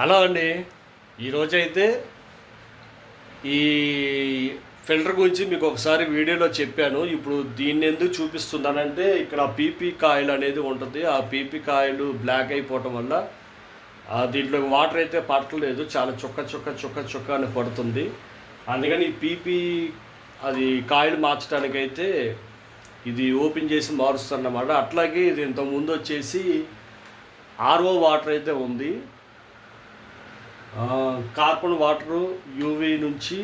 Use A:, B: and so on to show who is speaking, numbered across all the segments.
A: Hello అండి. ఈరోజైతే ఈ ఫిల్టర్ గురించి మీకు ఒకసారి వీడియోలో చెప్పాను. ఇప్పుడు దీన్ని ఎందుకు చూపిస్తున్నానంటే ఇక్కడ పీపీ కాయిల్ అనేది ఉంటుంది. ఆ పీపీ కాయిల్ బ్లాక్ అయిపోవటం వల్ల దీంట్లో వాటర్ అయితే పడట్లేదు చాలా చుక్క చుక్క చుక్క చుక్క అని పడుతుంది. అందుకని పీపీ అది కాయిల్ మార్చడానికైతే ఇది ఓపెన్ చేసి మారుస్తారన్నమాట. అట్లాగే ఇది ఇంతకుముందు వచ్చేసి ఆర్ఓ వాటర్ అయితే ఉంది. కార్బన్ వాటరు యూవీ నుంచి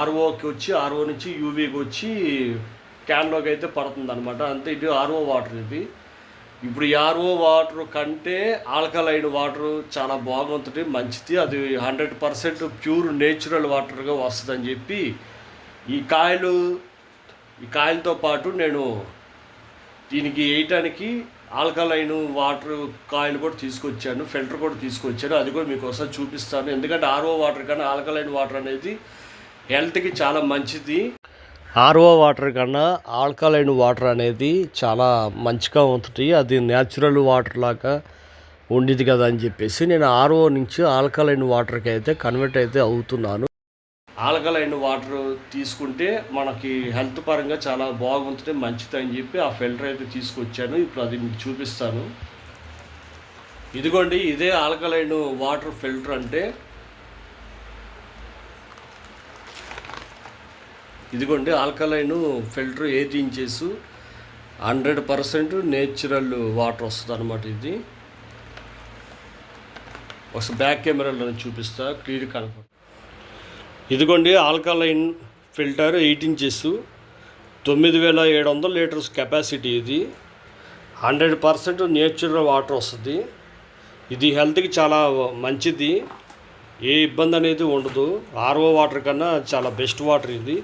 A: ఆర్ఓకి వచ్చి ఆర్ఓ నుంచి యూవీకి వచ్చి క్యాన్లోకి అయితే పడుతుంది అనమాట అంతే ఇది ఆర్ఓ వాటర్ ఇది. ఇప్పుడు ఈ ఆర్ఓ వాటర్ కంటే ఆల్కలైన్ వాటర్ చాలా బాగుంటుంది మంచిది. అది హండ్రెడ్ పర్సెంట్ ప్యూర్ నేచురల్ వాటర్గా వస్తుందని చెప్పి ఈ కాయలు ఈ కాయలతో పాటు నేను దీనికి వేయటానికి ఆల్కలైన్ వాటర్ కాయిల్ కూడా తీసుకొచ్చాను ఫిల్టర్ కూడా తీసుకొచ్చాను. అది కూడా మీకు ఒకసారి చూపిస్తాను. ఎందుకంటే ఆర్ఓ వాటర్ కన్నా ఆల్కలైన్ వాటర్ అనేది హెల్త్కి చాలా మంచిది. ఆర్ఓ వాటర్ కన్నా ఆల్కలైన్ వాటర్ అనేది చాలా మంచిగా ఉంటుంది. అది న్యాచురల్ వాటర్ లాగా ఉండేది కదా అని చెప్పేసి నేను ఆర్ఓ నుంచి ఆల్కలైన్ వాటర్కి అయితే కన్వర్ట్ అయితే అవుతున్నాను. ఆల్కలైన్ వాటర్ తీసుకుంటే మనకి హెల్త్ పరంగా చాలా బాగుంటుంది మంచిది అని చెప్పి ఆ ఫిల్టర్ అయితే తీసుకొచ్చాను. ఇప్పుడు అది మీకు చూపిస్తాను. ఇదిగోండి ఇదే ఆల్కలైన్ వాటర్ ఫిల్టర్ అంటే. ఇదిగోండి alkaline filter eight inches. Hundred percent natural water వస్తుంది అనమాట ఇది. ఒకసారి బ్యాక్ కెమెరాలో చూపిస్తా క్లియర్ కనపడుతుంది. ఇదిగోండి ఆల్కలైన్ ఫిల్టర్ ఎయిట్ ఇంచెస్ తొమ్మిది వేల ఏడు వందల లీటర్స్ కెపాసిటీ ఇది. హండ్రెడ్ పర్సెంట్ నేచురల్ వాటర్ వస్తుంది. ఇది హెల్త్కి చాలా మంచిది. ఏ ఇబ్బంది అనేది ఉండదు. ఆర్ఓ వాటర్ కన్నా చాలా బెస్ట్ వాటర్ ఇది.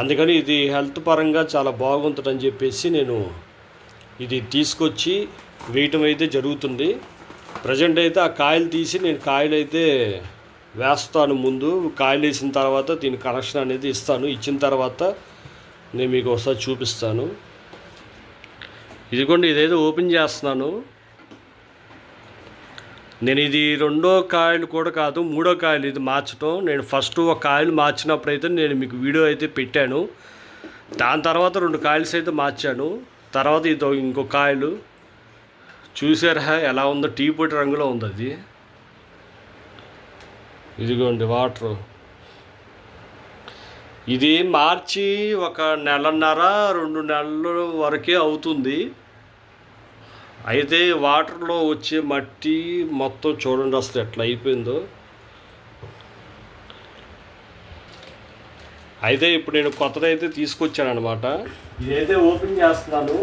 A: అందుకని ఇది హెల్త్ పరంగా చాలా బాగుంటుందని చెప్పేసి నేను ఇది తీసుకొచ్చి వేయటం అయితే జరుగుతుంది. ప్రజెంట్ అయితే ఆ కాయలు తీసి నేను కాయలు అయితే వేస్తాను ముందు కాయలు వేసిన తర్వాత దీని కనెక్షన్ అనేది ఇస్తాను. ఇచ్చిన తర్వాత నేను మీకు ఒకసారి చూపిస్తాను. ఇదిగోండి ఇదైతే ఓపెన్ చేస్తున్నాను. నేను ఇది రెండో కాయలు కూడా కాదు మూడో కాయలు ఇది మార్చడం నేను ఫస్ట్ ఒక కాయలు మార్చినప్పుడు అయితే నేను మీకు వీడియో అయితే పెట్టాను. దాని తర్వాత రెండు కాయల్స్ అయితే మార్చాను. తర్వాత ఇది ఇంకో కాయలు. చూసారా ఎలా ఉందో టీ పొడి రంగులో ఉంది అది. ఇదిగోండి వాటర్. ఇది మార్చి ఒక నెలన్నర రెండు నెలల వరకే అవుతుంది. అయితే వాటర్లో వచ్చే మట్టి మొత్తం చూడండి అసలు ఎట్లా అయిపోయిందో. అయితే ఇప్పుడు నేను కొత్తది అయితే తీసుకొచ్చాను అనమాట ఇదైతే ఓపెన్ చేస్తున్నాను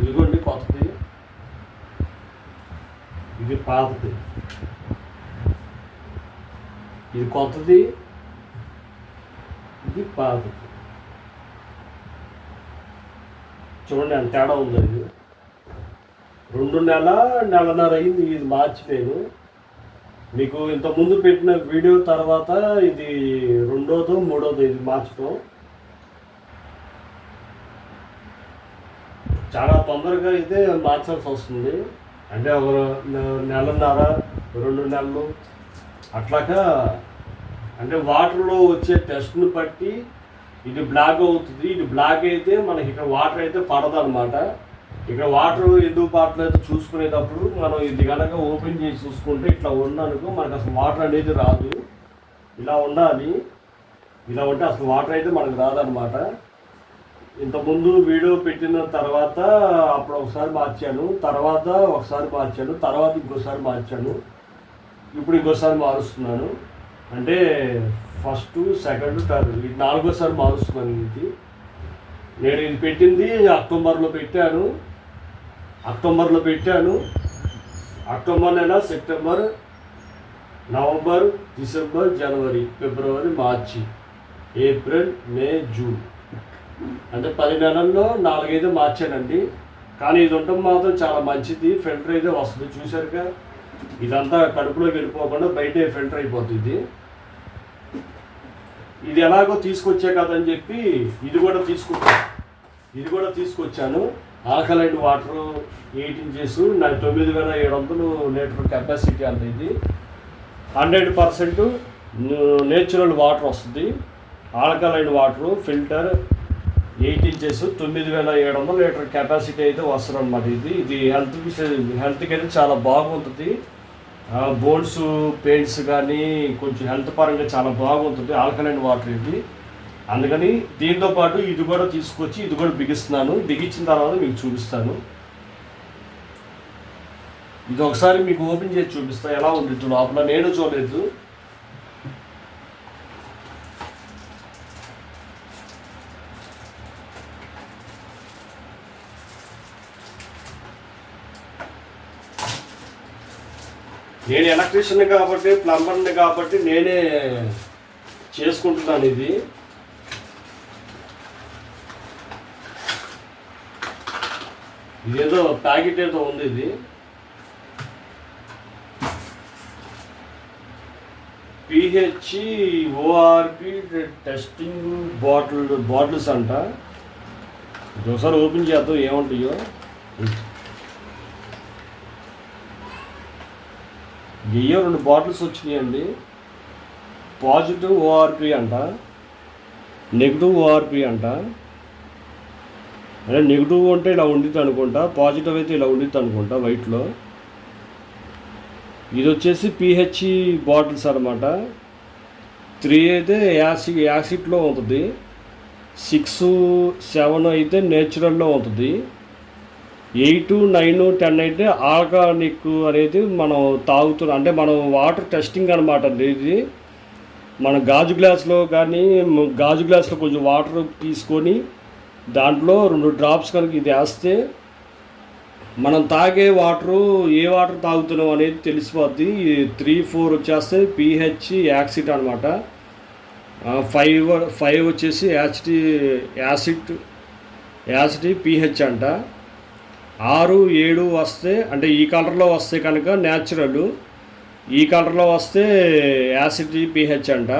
A: ఇదిగోండి కొత్తది ఇది పాతది ఇది కొత్తది ఇది పాతది చూడండి అంత తేడా ఉంది ఇది. రెండు నెల నెలన్నర అయింది ఇది మార్చి నేను. మీకు ఇంతకుముందు పెట్టిన వీడియో తర్వాత ఇది రెండోదో మూడోదో ఇది మార్చడం చాలా తొందరగా అయితే మార్చాల్సి వస్తుంది. అంటే ఒక నెలన్నర రెండు నెలలు. అట్లాగా అంటే వాటర్లో వచ్చే టెస్ట్ని బట్టి ఇది బ్లాక్ అవుతుంది. ఇది బ్లాక్ అయితే మనకి ఇక్కడ వాటర్ అయితే పడదు అనమాట ఇక్కడ వాటర్ ఎందుకు పడలేదు చూసుకునేటప్పుడు మనం ఇది కనుక ఓపెన్ చేసి చూసుకుంటే ఇట్లా ఉన్ననుకో మనకు అసలు వాటర్ అనేది రాదు. ఇలా ఉండాలి. ఇలా ఉంటే అసలు వాటర్ అయితే మనకు రాదనమాట ఇంతకుముందు వీడియో పెట్టిన తర్వాత అప్పుడు ఒకసారి మార్చాను. తర్వాత ఒకసారి మార్చాను. తర్వాత ఇంకోసారి మార్చాను. ఇప్పుడు ఇంకోసారి మారుస్తున్నాను. అంటే ఫస్ట్ సెకండ్ థర్డ్ ఇది నాలుగోసారి మారుస్తున్నాను ఇది. నేను ఇది పెట్టింది అక్టోబర్లో పెట్టాను. అక్టోబర్లో పెట్టాను. అక్టోబర్ నెల సెప్టెంబర్ నవంబర్ డిసెంబర్ జనవరి ఫిబ్రవరి మార్చి ఏప్రిల్ మే జూన్. అంటే పది నెలల్లో నాలుగైదు మార్చానండి. కానీ ఇది ఉండటం మాత్రం చాలా మంచిది. ఫిల్టర్ అయితే వస్తుంది చూసారుగా ఇదంతా కడుపులోకి వెళ్ళిపోకుండా బయటే ఫిల్టర్ అయిపోతుంది. ఇది ఇది ఎలాగో తీసుకొచ్చే కదని చెప్పి ఇది కూడా తీసుకొచ్చాను ఇది కూడా తీసుకొచ్చాను. ఆల్కలైన్ వాటర్ ఎయిట్ ఇంచెస్ నా తొమ్మిది వేల ఏడు వందలు లీటర్ కెపాసిటీ అంత ఇది. హండ్రెడ్ పర్సెంట్ నేచురల్ వాటర్ వస్తుంది. Alkaline water filter eight inches తొమ్మిది వేల ఏడు వందల లీటర్ కెపాసిటీ అయితే వస్తుంది అనమాట ఇది. ఇది హెల్త్ హెల్త్కి అయితే చాలా బాగుంటుంది. బోన్స్ పెయిన్స్ కానీ కొంచెం హెల్త్ పరంగా చాలా బాగుంటుంది. ఆల్కలైన్ వాటర్ ఇది. అందుకని దీంతో పాటు ఇది కూడా తీసుకొచ్చి ఇది కూడా బిగిస్తున్నాను. బిగించిన తర్వాత మీకు చూపిస్తాను. ఇది ఒకసారి మీకు ఓపెన్ చేసి చూపిస్తా. ఎలా ఉంది లోపల. నేను చూడలేదు. నేను ఎలక్ట్రీషియన్ కాబట్టి ప్లంబర్ని కాబట్టి నేనే చేసుకుంటున్నాను ఇది. ఇదేదో ప్యాకెట్ ఏదో ఉంది ఇది. PH ORP testing bottle bottles అంట. ఇది ఒకసారి ఓపెన్ చేద్దాం ఏముంటాయో. బియ్యం రెండు బాటిల్స్ వచ్చినాయండి. పాజిటివ్ ఓఆర్పి అంట నెగిటివ్ ఓఆర్పి అంట. అంటే నెగిటివ్ అంటే ఇలా ఉండిద్ది అనుకుంటా పాజిటివ్ అయితే ఇలా ఉండిద్ది అనుకుంటా వైట్లో. ఇది వచ్చేసి పిహెచ్ఈ బాటిల్స్ అనమాట త్రీ అయితే యాసిడ్ యాసిడ్లో ఉంటుంది. సిక్స్ సెవెన్ అయితే నేచురల్లో ఉంటుంది. ఎయిట్ నైన్ టెన్ అయితే ఆర్గానిక్ అనేది మనం తాగుతున్నాం అంటే మనం వాటర్ టెస్టింగ్ అనమాట అండి ఇది. మన గాజు గ్లాస్లో కానీ గాజు గ్లాస్లో కొంచెం వాటర్ తీసుకొని దాంట్లో రెండు డ్రాప్స్ కనుక ఇది వేస్తే మనం తాగే వాటరు ఏ వాటర్ తాగుతున్నాం అనేది తెలిసిపోద్ది. త్రీ ఫోర్ వచ్చేస్తే పిహెచ్ యాక్సిడ్ అనమాట ఫైవ్ ఫైవ్ వచ్చేసి యాసిడ్ యాసిడ్ యాసిడ్ పిహెచ్ అంట. ఆరు ఏడు వస్తే అంటే ఈ కలర్లో వస్తే కనుక న్యాచురల్ ఈ కలర్లో వస్తే యాసిడ్ పిహెచ్ అంట.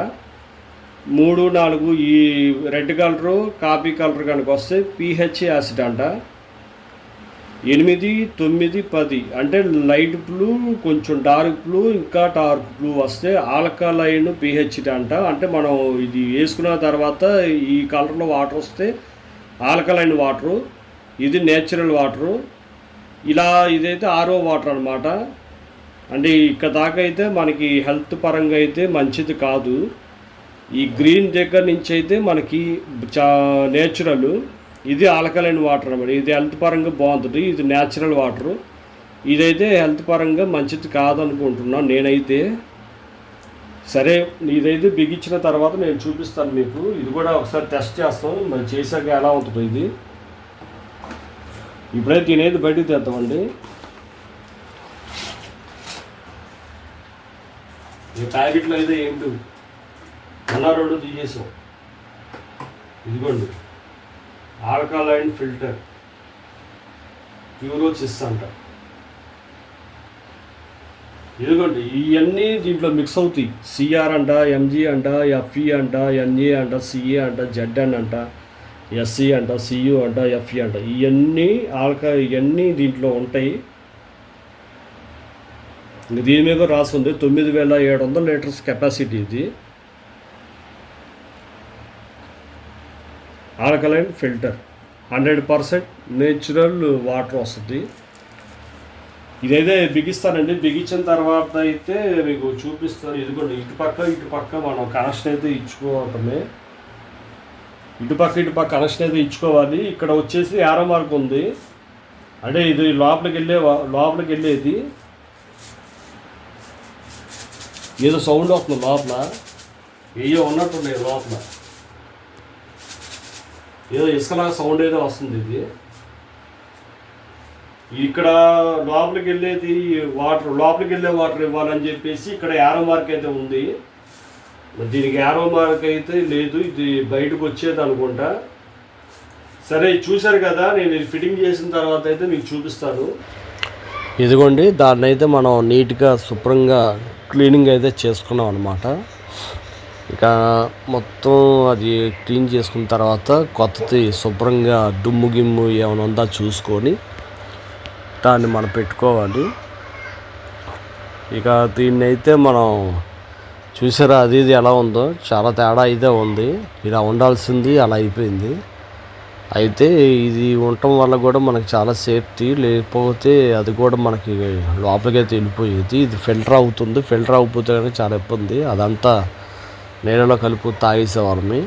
A: మూడు నాలుగు ఈ రెడ్ కలరు కాపీ కలర్ కనుక వస్తే పిహెచ్ యాసిడ్ అంట. ఎనిమిది తొమ్మిది పది. అంటే లైట్ బ్లూ కొంచెం డార్క్ బ్లూ ఇంకా డార్క్ బ్లూ వస్తే ఆల్కలైన్ పిహెచ్ అంట. అంటే మనం ఇది వేసుకున్న తర్వాత ఈ కలర్లో వాటర్ వస్తే ఆల్కలైన్ వాటరు ఇది నేచురల్ వాటరు. ఇలా ఇదైతే ఆరో వాటర్ అనమాట అంటే ఇక్కడ దాకా అయితే మనకి హెల్త్ పరంగా అయితే మంచిది కాదు. ఈ గ్రీన్ దగ్గర నుంచి అయితే మనకి చా నేచురల్. ఇది ఆల్కలైన్ వాటర్ అనమాట ఇది హెల్త్ పరంగా బాగుంటుంది. ఇది నేచురల్ వాటరు. ఇదైతే హెల్త్ పరంగా మంచిది కాదనుకుంటున్నాను నేనైతే. సరే ఇదైతే బిగించిన తర్వాత నేను చూపిస్తాను మీకు. ఇది కూడా ఒకసారి టెస్ట్ చేస్తాం. మరి చేశాక ఎలా ఉంటుందో ఇది. ఇప్పుడైతే తినేది బయటకు తెస్తామండి ఈ ప్యాకెట్లో అయితే ఏంటి? ఉన్న రెండు తీసేసాం. ఇదిగోండి. Alkaline filter. ప్యూరో చిస్ అంట. ఇదిగోండి ఇవన్నీ దీంట్లో మిక్స్ అవుతాయి. సిఆర్ అంట ఎంజీ అంట ఎఫ్ఈ అంట ఎన్ఏ అంట సిఏ అంట జెడ్ఎన్ అంట. ఎస్సీ అంట సియు అంట ఎఫ్ఈ అంట. ఇవన్నీ ఆల్క ఇవన్నీ దీంట్లో ఉంటాయి. దీని మీద రాస్తుంది తొమ్మిది వేల ఏడు వందల లీటర్స్ కెపాసిటీ ఇది. Alkaline filter. Hundred percent natural water వస్తుంది. ఇదైతే బిగిస్తానండి. బిగించిన తర్వాత అయితే మీకు చూపిస్తాను. ఇదిగోండి ఇటు పక్క ఇటు పక్క మనం కనెక్షన్ అయితే ఇచ్చుకోవటమే. ఇటు పక్క ఇటు పక్క కనెక్షన్ అయితే ఇచ్చుకోవాలి. ఇక్కడ వచ్చేసి యారో మార్క్ ఉంది. అంటే ఇది లోపలికి వెళ్ళే లోపలికి వెళ్ళేది. ఏదో సౌండ్ వస్తుంది లోపల. ఏయో ఉన్నట్టున్నాయి లోపల. ఏదో ఇసుకలా సౌండ్ ఏదో వస్తుంది ఇది. ఇక్కడ లోపలికి వెళ్ళేది వాటర్ లోపలికి వెళ్ళే వాటర్ ఇవ్వాలని చెప్పేసి ఇక్కడ యారో మార్క్ అయితే ఉంది. మరి దీనికి యారో మార్క్ అయితే లేదు ఇది బయటకు వచ్చేది అనుకుంటా. సరే చూశారు కదా నేను ఇది ఫిట్టింగ్ చేసిన తర్వాత అయితే మీకు చూపిస్తాను. ఇదిగోండి దాన్ని అయితే మనం నీట్గా శుభ్రంగా క్లీనింగ్ అయితే చేసుకున్నాం అనమాట ఇక మొత్తం అది క్లీన్ చేసుకున్న తర్వాత కొత్తది శుభ్రంగా దుమ్ము గిమ్ము ఏమైనా ఉందా చూసుకొని దాన్ని మనం పెట్టుకోవాలి. ఇక దీన్ని అయితే మనం చూసారా అది ఇది ఎలా ఉందో? చాలా తేడా అయితే ఉంది. ఇలా ఉండాల్సింది అలా అయిపోయింది. అయితే ఇది ఉండటం వల్ల కూడా మనకి చాలా సేఫ్టీ లేకపోతే అది కూడా మనకి లోపలికైతే వెళ్ళిపోయేది. ఇది ఫిల్టర్ అవుతుంది. ఫిల్టర్ అవ్వకపోతే కనుక చాలా ఇబ్బంది. అదంతా నీళ్ళలో కలుపు తాగేసేవాళ్ళమి.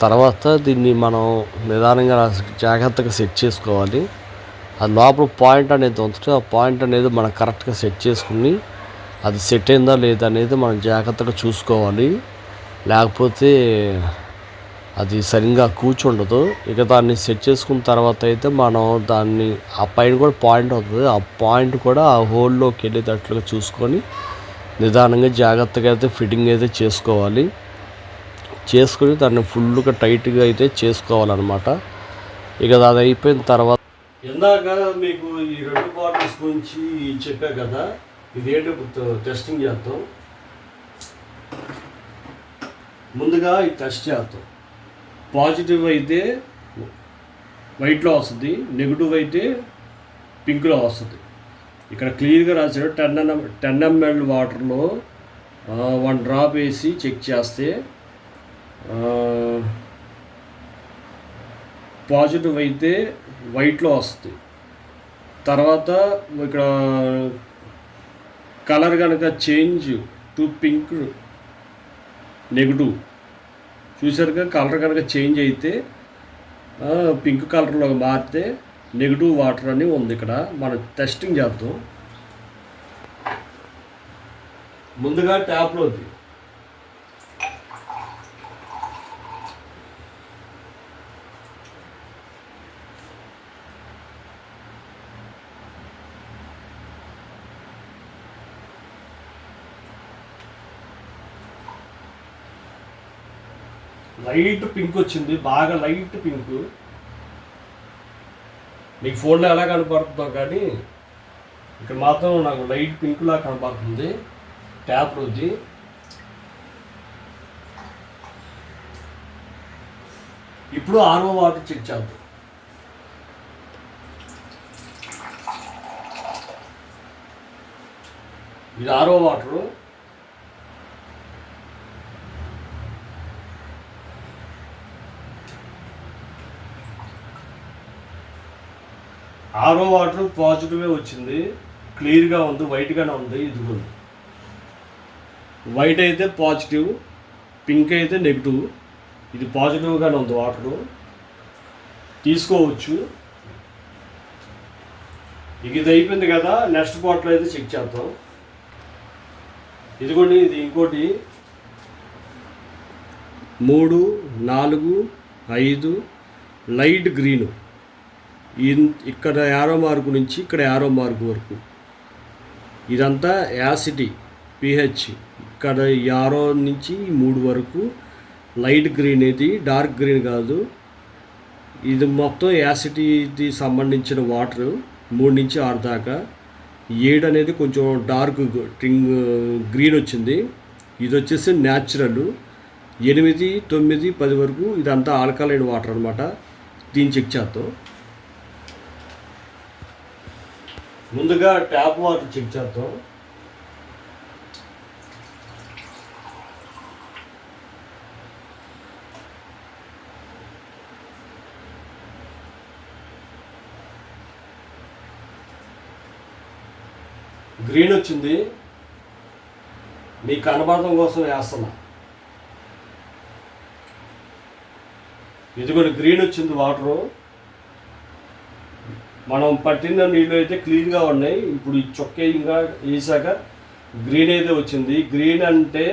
A: తర్వాత దీన్ని మనం నిదానంగా జాగ్రత్తగా సెట్ చేసుకోవాలి. ఆ లోపల పాయింట్ అనేది ఉంటుంది. ఆ పాయింట్ అనేది మనం కరెక్ట్గా సెట్ చేసుకుని అది సెట్ అయిందా లేదా అనేది మనం జాగ్రత్తగా చూసుకోవాలి. లేకపోతే అది సరిగ్గా కూర్చుండదు. ఇక దాన్ని సెట్ చేసుకున్న తర్వాత అయితే మనం దాన్ని ఆ పైన కూడా పాయింట్ అవుతుంది. ఆ పాయింట్ కూడా ఆ హోల్లోకి వెళ్ళేటట్లుగా చూసుకొని నిదానంగా జాగ్రత్తగా అయితే ఫిట్టింగ్ అయితే చేసుకోవాలి. చేసుకుని దాన్ని ఫుల్గా టైట్గా అయితే చేసుకోవాలన్నమాట. ఇక అది అయిపోయిన తర్వాత ఇందాక మీకు ఈ రెండు బాటిల్స్ గురించి చెప్పా కదా ఇదేంటో టెస్టింగ్ చేద్దాం ముందుగా ఇది టెస్ట్ చేద్దాం పాజిటివ్ అయితే వైట్లో వస్తుంది నెగిటివ్ అయితే పింక్లో వస్తుంది. ఇక్కడ క్లియర్గా రాశాడు టెన్ ఎం టెన్ ఎంఎల్ వాటర్లో వన్ డ్రాప్ వేసి చెక్ చేస్తే పాజిటివ్ అయితే వైట్లో వస్తుంది. తర్వాత ఇక్కడ కలర్ కనుక చేంజ్ టు పింక్ నెగిటివ్ చూసారుగా కలర్ కనుక చేంజ్ అయితే పింక్ కలర్లో మారితే నెగిటివ్ వాటర్ అని ఉంది ఇక్కడ. మనం టెస్టింగ్ చేద్దాం. ముందుగా ట్యాప్లోది లైట్ పింక్ వచ్చింది బాగా లైట్ పింక్. మీకు ఫోన్లో ఎలా కనపడుతుందో కానీ ఇక్కడ మాత్రం నాకు లైట్ పింక్ లా కనపడుతుంది. ట్యాప్ రుద్ది ఇప్పుడు ఆరో వాటర్ చెక్ చేద్దాం. ఇది ఆరో వాటరు ఆరో వాటర్ పాజిటివే వచ్చింది. క్లియర్గా ఉంది వైట్గానే ఉంది ఇదిగోండి వైట్ అయితే పాజిటివ్ పింక్ అయితే నెగిటివ్. ఇది పాజిటివ్గానే ఉంది వాటరు. తీసుకోవచ్చు. ఇది అయిపోయింది కదా నెక్స్ట్ బాటిల్ అయితే చెక్ చేద్దాం. ఇదిగోండి ఇది ఇంకోటి. మూడు నాలుగు ఐదు లైట్ గ్రీను. ఇక్కడ యారో మార్కు నుంచి ఇక్కడ యారో మార్కు వరకు. ఇదంతా యాసిటీ పిహెచ్. ఇక్కడ యారో నుంచి మూడు వరకు లైట్ గ్రీన్ ఇది డార్క్ గ్రీన్ కాదు. ఇది మొత్తం యాసిటీకి సంబంధించిన వాటర్ మూడు నుంచి ఆరు దాకా. ఏడు అనేది కొంచెం డార్క్ టింగ్ గ్రీన్ వచ్చింది. ఇది వచ్చేసి న్యాచురల్. ఎనిమిది తొమ్మిది పది వరకు ఇదంతా ఆల్కలైన్ వాటర్ అనమాట దీన్ని చెక్ చేద్దాం. ముందుగా ట్యాప్ వాటర్ చెక్ చేద్దాం. గ్రీన్ వచ్చింది. మీ కనబడటం కోసం వేస్తున్నా. ఇదిగోండి గ్రీన్ వచ్చింది వాటరు. మనం పట్టిన నీళ్ళు అయితే క్లీన్గా ఉన్నాయి. ఇప్పుడు ఈ చొక్కే ఇంకా వేసాక గ్రీన్ అయితే వచ్చింది. గ్రీన్ అంటే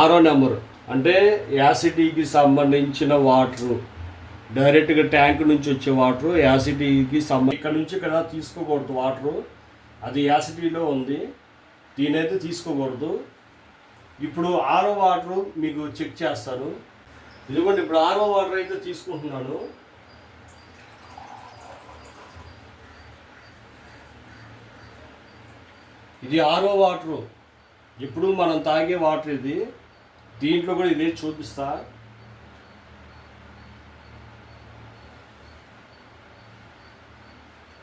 A: ఆరో నెంబర్. అంటే యాసిటీకి సంబంధించిన వాటరు డైరెక్ట్గా ట్యాంక్ నుంచి వచ్చే వాటరు యాసిటీకి సంబంధ ఇక్కడ నుంచి ఇక్కడ తీసుకోకూడదు వాటరు అది యాసిటీలో ఉంది. దీనైతే తీసుకోకూడదు. ఇప్పుడు ఆరో వాటర్ మీకు చెక్ చేస్తాను. ఇదిగోండి ఇప్పుడు ఆరో వాటర్ అయితే తీసుకుంటున్నాను. ఇది ఆరో వాటరు. ఇప్పుడు మనం తాగే వాటర్ ఇది దీంట్లో కూడా ఇదే చూపిస్తా.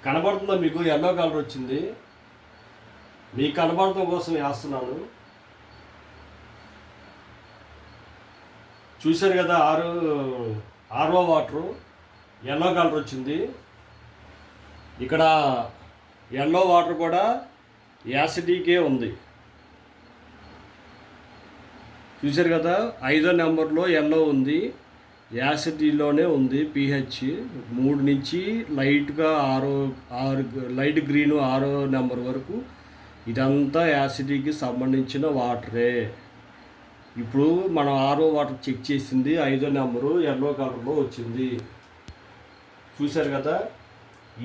A: కనబడుతుందా మీకు? ఎల్లో కలర్ వచ్చింది. మీకు కనబడటం కోసం వేస్తున్నాను. చూశారు కదా ఆరు ఆరో వాటరు. ఎల్లో కలర్ వచ్చింది. ఇక్కడ ఎల్లో వాటర్ కూడా యాసిడీకే ఉంది. చూశారు కదా ఐదో నెంబర్లో ఎల్లో ఉంది యాసిడీలోనే ఉంది పిహెచ్. మూడు నుంచి లైట్గా ఆరో ఆరు లైట్ గ్రీన్ ఆరో నెంబర్ వరకు ఇదంతా యాసిడీకి సంబంధించిన వాటరే. ఇప్పుడు మనం ఆరో వాటర్ చెక్ చేసింది ఐదో నెంబరు ఎల్లో కలర్లో వచ్చింది. చూశారు కదా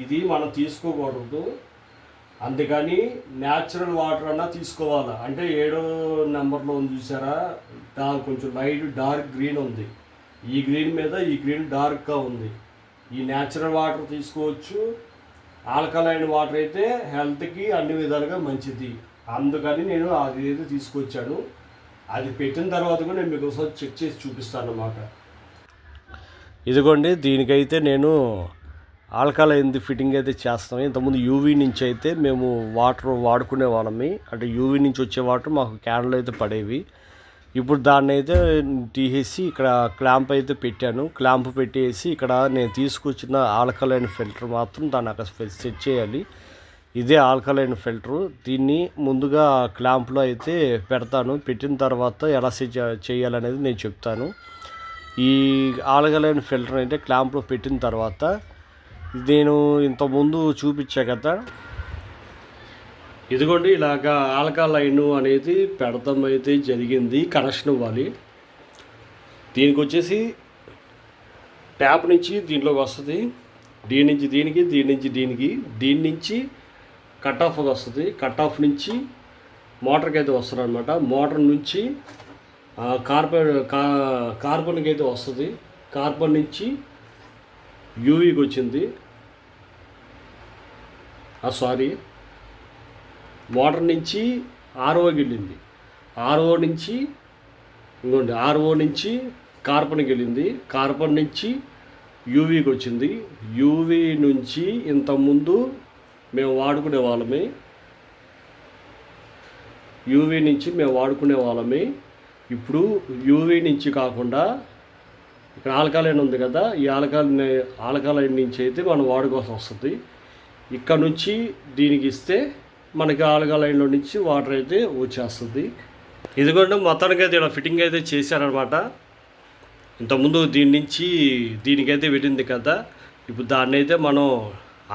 A: ఇది మనం తీసుకోకూడదు. అందుకని న్యాచురల్ వాటర్ అన్నా తీసుకోవాలా? అంటే ఏడో నెంబర్లో ఉంది చూసారా? డా కొంచెం లైట్ డార్క్ గ్రీన్ ఉంది. ఈ గ్రీన్ మీద ఈ గ్రీన్ డార్క్గా ఉంది. ఈ న్యాచురల్ వాటర్ తీసుకోవచ్చు. ఆల్కలైన్ వాటర్ అయితే హెల్త్కి అన్ని విధాలుగా మంచిది. అందుకని నేను అది ఏదో తీసుకొచ్చాను. అది పెట్టిన తర్వాత కూడా నేను మీకు ఒకసారి చెక్ చేసి చూపిస్తాను అన్నమాట. ఇదిగోండి దీనికైతే నేను ఆల్కలైన్ది ఫిట్టింగ్ అయితే చేస్తాం. ఇంతకుముందు యూవీ నుంచి అయితే మేము వాటర్ వాడుకునే వాళ్ళమి. అంటే యూవీ నుంచి వచ్చే వాటర్ మాకు క్యాన్లో అయితే పడేవి. ఇప్పుడు దాన్ని అయితే తీసేసి ఇక్కడ క్లాంప్ అయితే పెట్టాను. క్లాంప్ పెట్టేసి ఇక్కడ నేను తీసుకొచ్చిన ఆల్కలైన్ ఫిల్టర్ మాత్రం దాన్ని అక్కడ సెట్ చేయాలి. ఇదే ఆల్కలైన్ ఫిల్టరు. దీన్ని ముందుగా క్లాంప్లో అయితే పెడతాను. పెట్టిన తర్వాత ఎలా సెట్ చేయాలనేది నేను చెప్తాను. ఈ ఆల్కలైన్ ఫిల్టర్ అయితే క్లాంప్లో పెట్టిన తర్వాత నేను ఇంతకుముందు చూపించా కదా. ఇదిగోండి ఇలాగా ఆల్కలైన్ అనేది పెడతాం అయితే జరిగింది కనెక్షన్ ఇవ్వాలి. దీనికి వచ్చేసి ట్యాప్ నుంచి దీంట్లోకి వస్తుంది. దీని నుంచి దీనికి దీని నుంచి దీనికి దీని నుంచి కట్ ఆఫ్ వస్తుంది. కట్ ఆఫ్ నుంచి మోటార్కి అయితే వస్తుంది అనమాట మోటార్ నుంచి కార్బన్ కా కార్బన్కి అయితే వస్తుంది. కార్బన్ నుంచి యూవీకి వచ్చింది. సారీ. మోటార్ నుంచి ఆర్ఓకి వెళ్ళింది ఆర్ఓ నుంచి ఇంకోండి ఆర్ఓ నుంచి కార్బన్కి వెళ్ళింది కార్బన్ నుంచి యూవీకి వచ్చింది. యూవీ నుంచి ఇంతకుముందు మేము వాడుకునే వాళ్ళమే. యూవీ నుంచి మేము వాడుకునే వాళ్ళమే. ఇప్పుడు యూవీ నుంచి కాకుండా ఇక్కడ ఆల్కాలైన్ ఉంది కదా ఈ ఆల్కలైన్ ఆల్కాలైన్ నుంచి అయితే మనం వాడుకోవాల్సి వస్తుంది. ఇక్కడ నుంచి దీనికి ఇస్తే మనకి ఆల్కలైన్లో నుంచి వాటర్ అయితే వచ్చేస్తుంది. ఇదిగోండి మొత్తానికి అయితే ఇలా ఫిట్టింగ్ అయితే చేశారనమాట. ఇంతకుముందు దీని నుంచి దీనికైతే పెట్టింది కదా. ఇప్పుడు దాన్ని అయితే మనం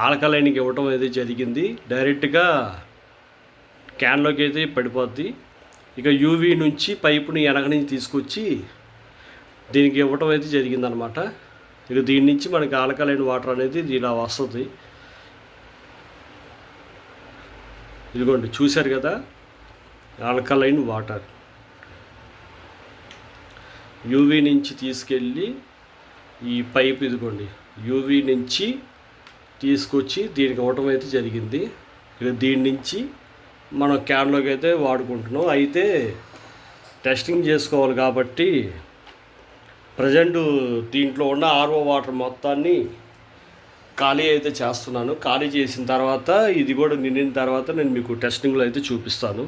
A: ఆల్కలైన్కి ఇవ్వటం అయితే జరిగింది. డైరెక్ట్గా క్యాన్లోకి అయితే పడిపోద్ది. ఇక యూవీ నుంచి పైపుని వెనక నుంచి తీసుకొచ్చి దీనికి ఇవ్వటం అయితే జరిగిందనమాట. ఇక దీని నుంచి మనకి ఆల్కలైన్ వాటర్ అనేది ఇలా వస్తుంది. ఇదిగోండి చూశారు కదా? Alkaline water. యూవీ నుంచి తీసుకెళ్ళి ఈ పైప్ ఇదిగోండి యూవీ నుంచి తీసుకొచ్చి దీనికి ఇవ్వటం అయితే జరిగింది. ఇక దీని నుంచి మనం క్యాన్లోకి అయితే వాడుకుంటున్నాం. అయితే టెస్టింగ్ చేసుకోవాలి కాబట్టి ప్రజెంట్ దీంట్లో ఉన్న ఆర్ఓ వాటర్ మొత్తాన్ని ఖాళీ అయితే చేస్తున్నాను. ఖాళీ చేసిన తర్వాత ఇది కూడా నిండిన తర్వాత నేను మీకు టెస్టింగ్లో అయితే చూపిస్తాను.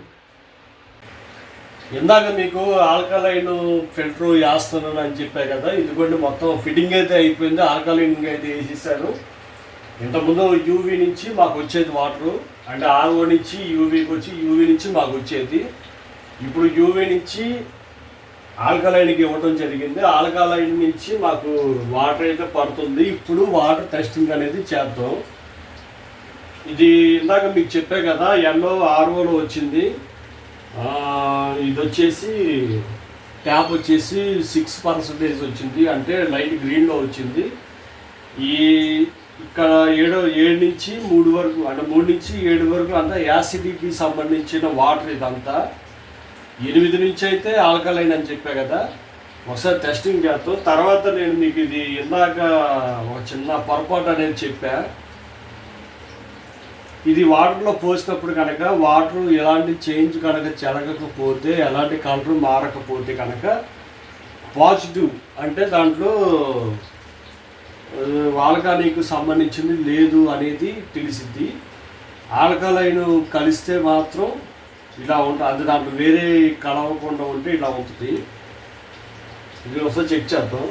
A: ఇందాక మీకు ఆల్కలైన్ ఫిల్టర్ వేస్తున్నాను అని చెప్పా కదా ఇదిగోండి మొత్తం ఫిట్టింగ్ అయితే అయిపోయింది. ఆల్కలైన్ అయితే వేసేసాను. ఇంతకుముందు యూవీ నుంచి మాకు వచ్చేది వాటరు అంటే ఆర్ఓ నుంచి యూవీకి వచ్చి యూవీ నుంచి మాకు వచ్చేది. ఇప్పుడు యూవీ నుంచి ఆల్కలైన్కి ఇవ్వటం జరిగింది. ఆల్కలైన్ నుంచి మాకు వాటర్ అయితే పడుతుంది. ఇప్పుడు వాటర్ టెస్టింగ్ అనేది చేద్దాం. ఇది ఇందాక మీకు చెప్పే కదా ఎల్లో ఆర్ఓలో వచ్చింది ఇది వచ్చేసి ట్యాప్ వచ్చేసి సిక్స్ పర్సెంటేజ్ వచ్చింది. అంటే లైట్ గ్రీన్లో వచ్చింది. ఈ ఇక్కడ ఏడు ఏడు నుంచి మూడు వరకు అంటే మూడు నుంచి ఏడు వరకు అంతా యాసిడిటీకి సంబంధించిన వాటర్ ఇదంతా. ఎనిమిది నుంచి అయితే ఆల్కలైన్ అని చెప్పా కదా. ఒకసారి టెస్టింగ్ చేస్తాం తర్వాత నేను మీకు ఇది ఇందాక ఒక చిన్న పొరపాటు అనేది చెప్పా. ఇది వాటర్లో పోసినప్పుడు కనుక వాటర్ ఎలాంటి చేంజ్ కనుక చెలగకపోతే ఎలాంటి కలర్ మారకపోతే కనుక పాజిటివ్ అంటే దాంట్లో ఆల్కాలిక్ సంబంధించింది లేదు అనేది తెలిసింది ఆల్కలైన్ కలిస్తే మాత్రం ఇలా ఉంటుంది అది దాంట్లో వేరే కలవకుండా ఉంటే ఇలా ఉంటుంది. ఇది ఒకసారి చెక్ చేద్దాం.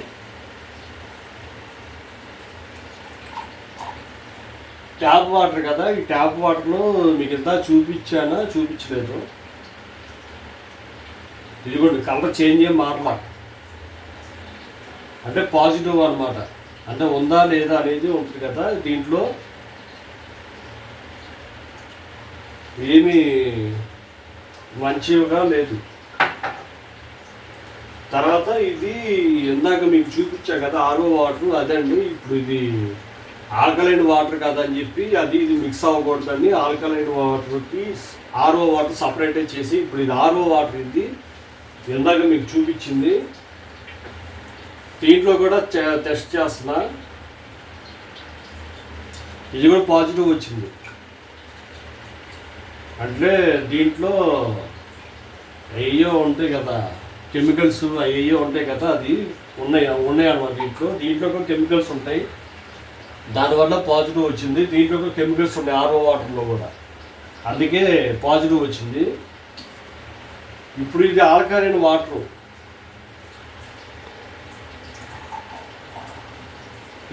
A: ట్యాప్ వాటర్ కదా ఈ ట్యాప్ వాటర్లో మీకు ఇంత చూపించానా? చూపించలేదు. ఇది కూడా కలర్ చేంజ్ ఏం మారలా. అంటే పాజిటివ్ అన్నమాట. అంటే ఉందా లేదా అనేది ఉంటుంది కదా దీంట్లో ఏమీ మంచిగా లేదు. తర్వాత ఇది ఇందాక మీకు చూపించా కదా ఆరో వాటర్ అదండి. ఇప్పుడు ఇది ఆల్కలైన్ వాటర్ కదా అని చెప్పి అది ఇది మిక్స్ అవ్వకూడదని ఆల్కలైన్ వాటర్కి ఆరో వాటర్ సపరేటే చేసి ఇప్పుడు ఇది ఆరో వాటర్ ఇది. ఇందాక మీకు చూపించింది. దీంట్లో కూడా టెస్ట్ చేస్తున్నా. ఇది కూడా పాజిటివ్ వచ్చింది. అంటే దీంట్లో అయ్యో ఉంటాయి కదా కెమికల్స్ అయ్యో ఉంటాయి కదా అది ఉన్నాయి ఉన్నాయి అనమాట దీంట్లో. దీంట్లో కూడా కెమికల్స్ ఉంటాయి. దానివల్ల పాజిటివ్ వచ్చింది. దీంట్లో కూడా కెమికల్స్ ఉన్నాయి ఆరో వాటర్లో కూడా. అందుకే పాజిటివ్ వచ్చింది. ఇప్పుడు ఇది ఆల్కలైన్ వాటర్.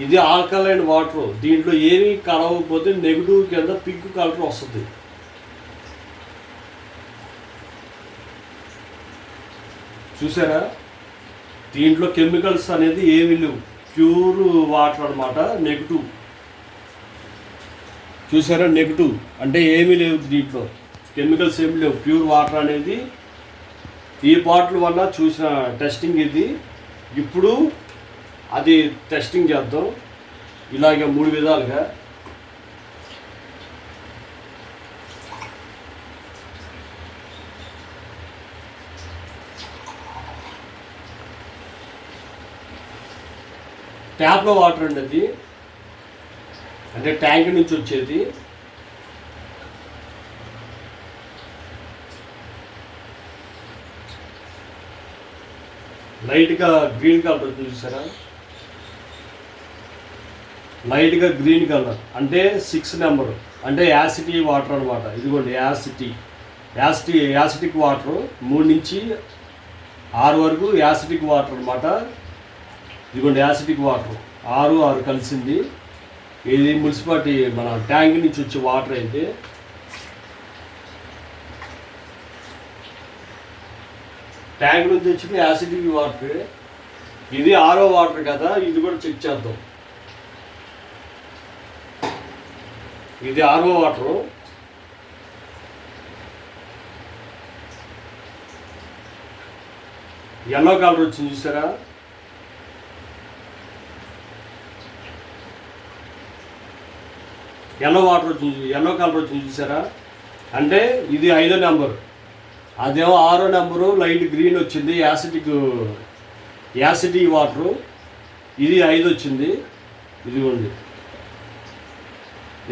A: ఇది ఆల్కలైన్ వాటర్. దీంట్లో ఏమీ కలవకపోతే నెగిటివ్ కింద పింక్ కలర్ వస్తుంది. చూసారా? దీంట్లో కెమికల్స్ అనేది ఏమి లేవు. ప్యూర్ వాటర్ అన్నమాట నెగిటివ్. చూసారా? నెగిటివ్. అంటే ఏమీ లేవు దీంట్లో. కెమికల్స్ ఏమి లేవు. ప్యూర్ వాటర్ అనేది ఈ బాటిల్ వల్ల చూసిన టెస్టింగ్ ఇది. ఇప్పుడు అది టెస్టింగ్ చేద్దాం. ఇలాగే మూడు విధాలుగా. ట్యాప్లో వాటర్ అండి అది అంటే ట్యాంక్ నుంచి వచ్చేది. లైట్గా గ్రీన్ కలర్ ఉంటుంది చూసారా? లైట్గా గ్రీన్ కలర్ అంటే సిక్స్ నెంబరు అంటే యాసిటీ వాటర్ అనమాట ఇదిగోండి యాసిటీ యాసిటీ యాసిటిక్ వాటర్ మూడు నుంచి ఆరు వరకు యాసిటిక్ వాటర్ అనమాట ఇదిగోండి యాసిటిక్ వాటర్. ఆరు ఆరు కలిసింది. ఇది మున్సిపాలిటీ మన ట్యాంక్ నుంచి వచ్చే వాటర్ అయితే. ట్యాంక్ నుంచి వచ్చిన యాసిడిక్ వాటర్. ఇది ఆరో వాటర్ కదా ఇది కూడా చెక్ చేద్దాం. ఇది ఆరో వాటరు. ఎల్లో కలర్ వచ్చింది చూసారా? ఎల్లో వాటర్ వచ్చింది ఎల్లో కలర్ వచ్చింది చూసారా? అంటే ఇది ఐదో నెంబర్ అదేమో ఆరో నెంబరు లైట్ గ్రీన్ వచ్చింది యాసిడిక్ యాసిటీ వాటరు ఇది ఐదు వచ్చింది. ఇదిగోండి.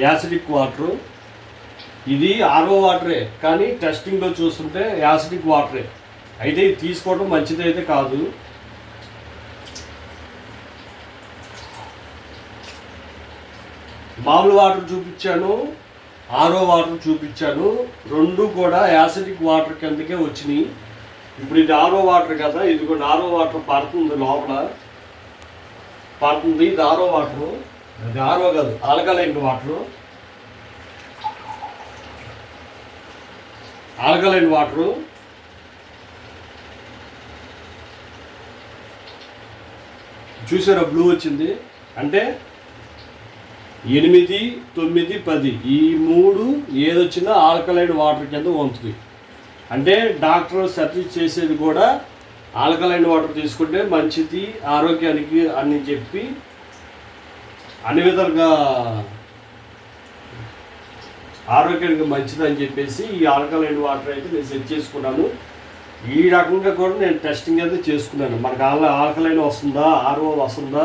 A: యాసిడిక్ వాటరు ఇది ఆరో వాటరే కానీ టెస్టింగ్లో చూస్తుంటే యాసిడిక్ వాటరే అయితే ఇది తీసుకోవడం మంచిదైతే కాదు. మామూలు వాటర్ చూపించాను ఆరో వాటర్ చూపించాను రెండు కూడా యాసిడిక్ వాటర్ కిందకే వచ్చినాయి. ఇప్పుడు ఇది ఆరో వాటర్ కదా ఇది కూడా ఆరో వాటర్ పడుతుంది లోపల. పడుతుంది ఇది ఆరో వాటర్. ఇది ఆరో కాదు. Alkaline water. Alkaline water. చూసారా బ్లూ వచ్చింది. అంటే ఎనిమిది తొమ్మిది పది. ఈ మూడు ఏదొచ్చినా ఆల్కలైన్ వాటర్ కింద వంతుంది. అంటే డాక్టర్ సర్జరీ చేసేది కూడా ఆల్కలైన్ వాటర్ తీసుకుంటే మంచిది ఆరోగ్యానికి అని చెప్పి అన్ని విధాలుగా ఆరోగ్యానికి మంచిది అని చెప్పేసి ఈ ఆల్కలైన్ వాటర్ అయితే నేను సెట్ చేసుకున్నాను. ఈ రకంగా కూడా నేను టెస్టింగ్ అయితే చేసుకున్నాను. మనకు ఆల్ ఆల్కలైన్ వస్తుందా ఆర్ఓ వస్తుందా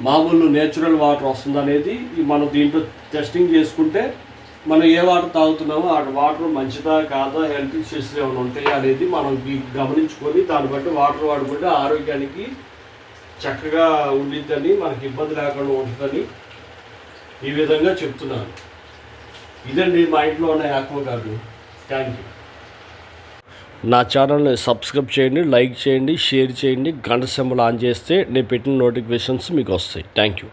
A: మామూలు నేచురల్ వాటర్ వస్తుందనేది మనం దీంట్లో టెస్టింగ్ చేసుకుంటే మనం ఏ వాటర్ తాగుతున్నామో ఆ వాటర్ మంచిదా కాదా హెల్త్ ఇష్యూస్ ఏమైనా ఉంటాయా అనేది మనం గమనించుకొని దాన్ని బట్టి వాటర్ వాడుకుంటే ఆరోగ్యానికి చక్కగా ఉండిద్దని మనకి ఇబ్బంది లేకుండా ఉంటుందని ఈ విధంగా చెప్తున్నాను. ఇదండి మా ఇంట్లో ఉన్న యాక్వ గార్డు థ్యాంక్ యూ నా ఛానల్ని సబ్స్క్రైబ్ చేయండి లైక్ చేయండి షేర్ చేయండి. గంట సింబల్ ఆన్ చేస్తే నేను పెట్టిన నోటిఫికేషన్స్ మీకు వస్తాయి. Thank you